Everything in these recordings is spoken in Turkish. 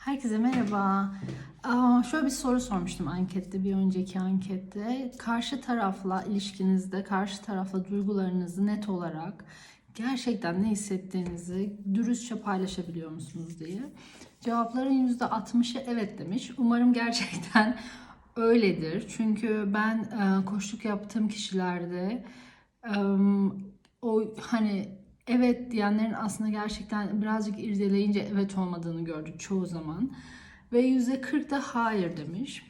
Herkese merhaba. Şöyle bir soru sormuştum ankette, bir önceki ankette. Karşı tarafla ilişkinizde, karşı tarafla duygularınızı net olarak gerçekten ne hissettiğinizi dürüstçe paylaşabiliyor musunuz diye. Cevapların %60'ı evet demiş. Umarım gerçekten öyledir. Çünkü ben e, koçluk yaptığım kişilerde e, o hani evet diyenlerin aslında gerçekten birazcık irdeleyince evet olmadığını gördük çoğu zaman. Ve %40 da hayır demiş.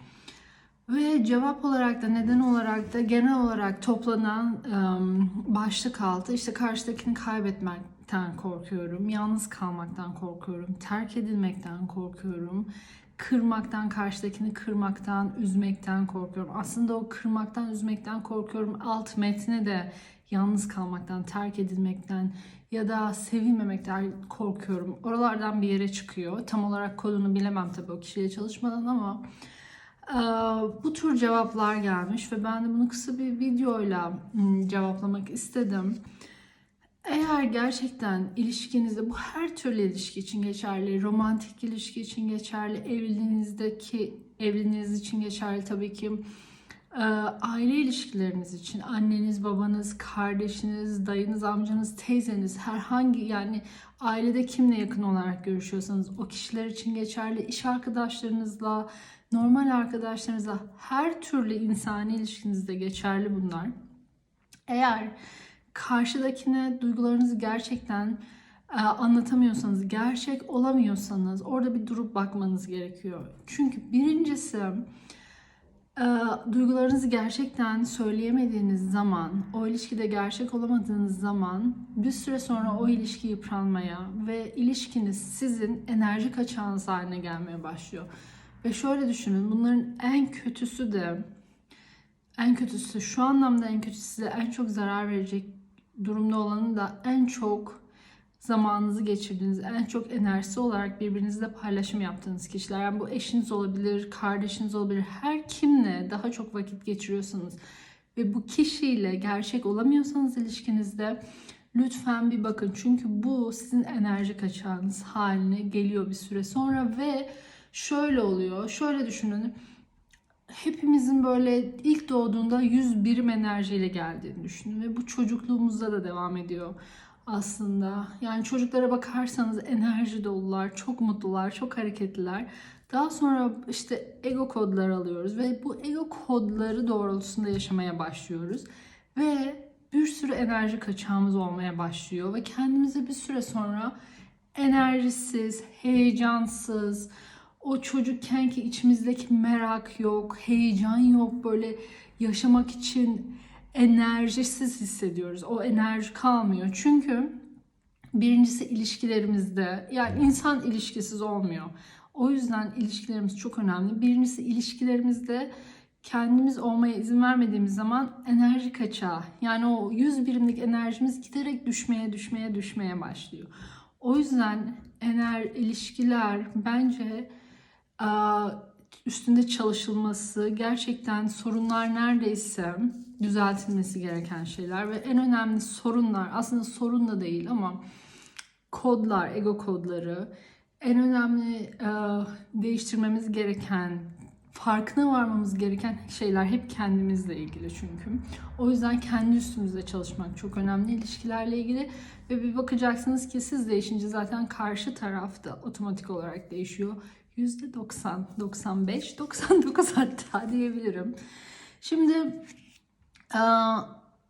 Ve cevap olarak da neden olarak da genel olarak toplanan ım, başlık altı işte karşıdakini kaybetmekten korkuyorum, yalnız kalmaktan korkuyorum, terk edilmekten korkuyorum, kırmaktan, karşıdakini kırmaktan, üzmekten korkuyorum. Aslında o kırmaktan, üzmekten korkuyorum alt metni de yalnız kalmaktan, terk edilmekten ya da sevilmemekten korkuyorum. Oralardan bir yere çıkıyor. Tam olarak kodunu bilemem tabii o kişiyle çalışmadan ama e, bu tür cevaplar gelmiş ve ben de bunu kısa bir videoyla hmm, cevaplamak istedim. Eğer gerçekten ilişkinizde bu her türlü ilişki için geçerli, romantik ilişki için geçerli, evliliğinizdeki evliliğiniz için geçerli tabii ki aile ilişkileriniz için anneniz, babanız, kardeşiniz, dayınız, amcanız, teyzeniz herhangi yani ailede kimle yakın olarak görüşüyorsanız o kişiler için geçerli, iş arkadaşlarınızla, normal arkadaşlarınızla her türlü insani ilişkinizde geçerli bunlar. Eğer karşıdakine duygularınızı gerçekten e, anlatamıyorsanız, gerçek olamıyorsanız orada bir durup bakmanız gerekiyor. Çünkü birincisi e, duygularınızı gerçekten söyleyemediğiniz zaman, o ilişkide gerçek olamadığınız zaman bir süre sonra o ilişki yıpranmaya ve ilişkiniz sizin enerji kaçağınız haline gelmeye başlıyor. Ve şöyle düşünün, bunların en kötüsü de en kötüsü şu anlamda en kötüsü size en çok zarar verecek durumda olanı da en çok zamanınızı geçirdiğiniz, en çok enerjisi olarak birbirinizle paylaşım yaptığınız kişiler. Yani bu eşiniz olabilir, kardeşiniz olabilir. Her kimle daha çok vakit geçiriyorsanız ve bu kişiyle gerçek olamıyorsanız ilişkinizde lütfen bir bakın. Çünkü bu sizin enerji kaçağınız haline geliyor bir süre sonra ve şöyle oluyor. Şöyle düşünün hepimizin böyle ilk doğduğunda 100 birim enerjiyle geldiğini düşünün ve bu çocukluğumuzda da devam ediyor aslında. Yani çocuklara bakarsanız enerji dolular, çok mutlular, çok hareketliler. Daha sonra işte ego kodları alıyoruz ve bu ego kodları doğrultusunda yaşamaya başlıyoruz. Ve bir sürü enerji kaçağımız olmaya başlıyor ve kendimizi bir süre sonra enerjisiz, heyecansız, o çocukkenki içimizdeki merak yok, heyecan yok, böyle yaşamak için enerjisiz hissediyoruz. O enerji kalmıyor. Çünkü birincisi ilişkilerimizde, yani insan ilişkisiz olmuyor. O yüzden ilişkilerimiz çok önemli. Birincisi ilişkilerimizde kendimiz olmaya izin vermediğimiz zaman enerji kaçağı. Yani o 100 birimlik enerjimiz giderek düşmeye düşmeye düşmeye başlıyor. O yüzden ener ilişkiler bence üstünde çalışılması, gerçekten sorunlar neredeyse düzeltilmesi gereken şeyler ve en önemli sorunlar aslında sorun da değil ama kodlar, ego kodları en önemli e, değiştirmemiz gereken, farkına varmamız gereken şeyler hep kendimizle ilgili çünkü. O yüzden kendi üstümüzde çalışmak çok önemli ilişkilerle ilgili ve bir bakacaksınız ki siz değişince zaten karşı taraf da otomatik olarak değişiyor. %90, 95, 99 hatta diyebilirim. Şimdi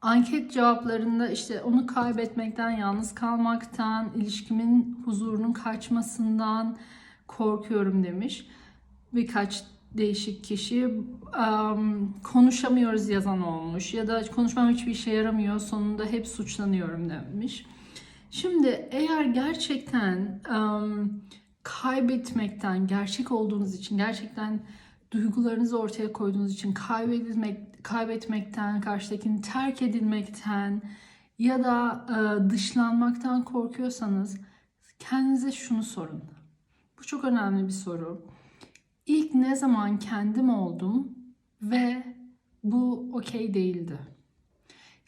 anket cevaplarında işte onu kaybetmekten, yalnız kalmaktan, ilişkimin huzurunun kaçmasından korkuyorum demiş. Birkaç değişik kişi konuşamıyoruz yazan olmuş ya da konuşmam hiçbir işe yaramıyor sonunda hep suçlanıyorum demiş. Şimdi eğer gerçekten kaybetmekten, gerçek olduğunuz için, gerçekten duygularınızı ortaya koyduğunuz için kaybedilmek, kaybetmekten, karşıdakini terk edilmekten ya da e, dışlanmaktan korkuyorsanız kendinize şunu sorun. Bu çok önemli bir soru. İlk ne zaman kendim oldum ve bu okey değildi?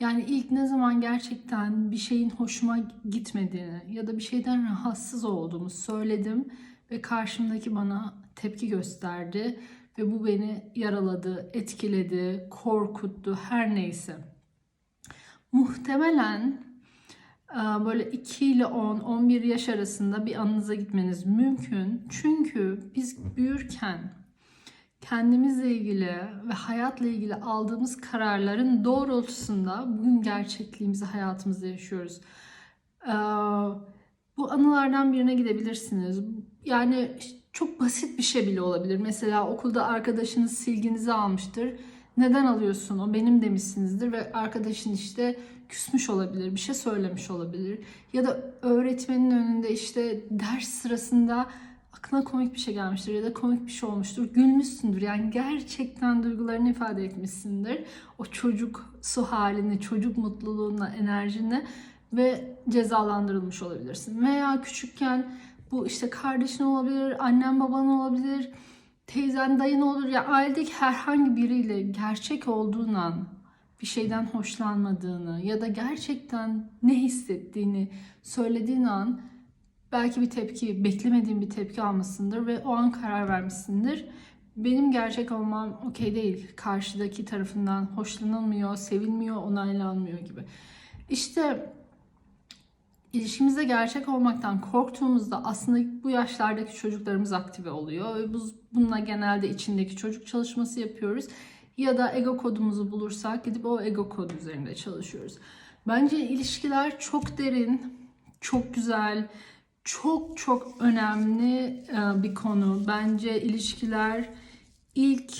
Yani ilk ne zaman gerçekten bir şeyin hoşuma gitmediğini ya da bir şeyden rahatsız olduğumu söyledim ve karşımdaki bana tepki gösterdi ve bu beni yaraladı, etkiledi, korkuttu, her neyse. Muhtemelen e, böyle 2 ile 10, 11 yaş arasında bir anınıza gitmeniz mümkün. Çünkü biz büyürken kendimizle ilgili ve hayatla ilgili aldığımız kararların doğrultusunda bugün gerçekliğimizi hayatımızda yaşıyoruz. Ee, bu anılardan birine gidebilirsiniz. Yani çok basit bir şey bile olabilir. Mesela okulda arkadaşınız silginizi almıştır. Neden alıyorsun? O benim demişsinizdir ve arkadaşın işte küsmüş olabilir, bir şey söylemiş olabilir. Ya da öğretmenin önünde işte ders sırasında aklına komik bir şey gelmiştir ya da komik bir şey olmuştur. Gülmüşsündür. Yani gerçekten duygularını ifade etmişsindir. O çocuk su halini, çocuk mutluluğuna, enerjini ve cezalandırılmış olabilirsin. Veya küçükken bu işte kardeşin olabilir, annen baban olabilir, teyzen dayın olur ya ailedeki herhangi biriyle gerçek olduğun an bir şeyden hoşlanmadığını ya da gerçekten ne hissettiğini söylediğin an belki bir tepki, beklemediğin bir tepki almışsındır ve o an karar vermişsindir. Benim gerçek olmam okey değil. Karşıdaki tarafından hoşlanılmıyor, sevilmiyor, onaylanmıyor gibi. İşte ilişkimizde gerçek olmaktan korktuğumuzda aslında bu yaşlardaki çocuklarımız aktive oluyor. Ve biz bununla genelde içindeki çocuk çalışması yapıyoruz. Ya da ego kodumuzu bulursak gidip o ego kodu üzerinde çalışıyoruz. Bence ilişkiler çok derin, çok güzel, çok çok önemli e, bir konu. Bence ilişkiler ilk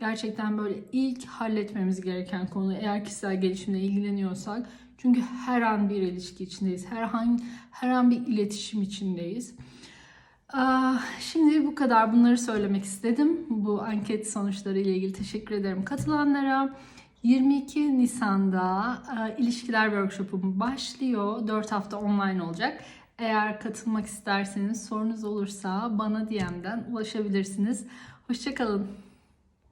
gerçekten böyle ilk halletmemiz gereken konu eğer kişisel gelişimle ilgileniyorsak. Çünkü her an bir ilişki içindeyiz. Her an, her an bir iletişim içindeyiz. Ah, Şimdi bu kadar bunları söylemek istedim. Bu anket sonuçları ile ilgili teşekkür ederim katılanlara. 22 Nisan'da e, ilişkiler workshop'um başlıyor. 4 hafta online olacak. Eğer katılmak isterseniz sorunuz olursa bana DM'den ulaşabilirsiniz. Hoşçakalın.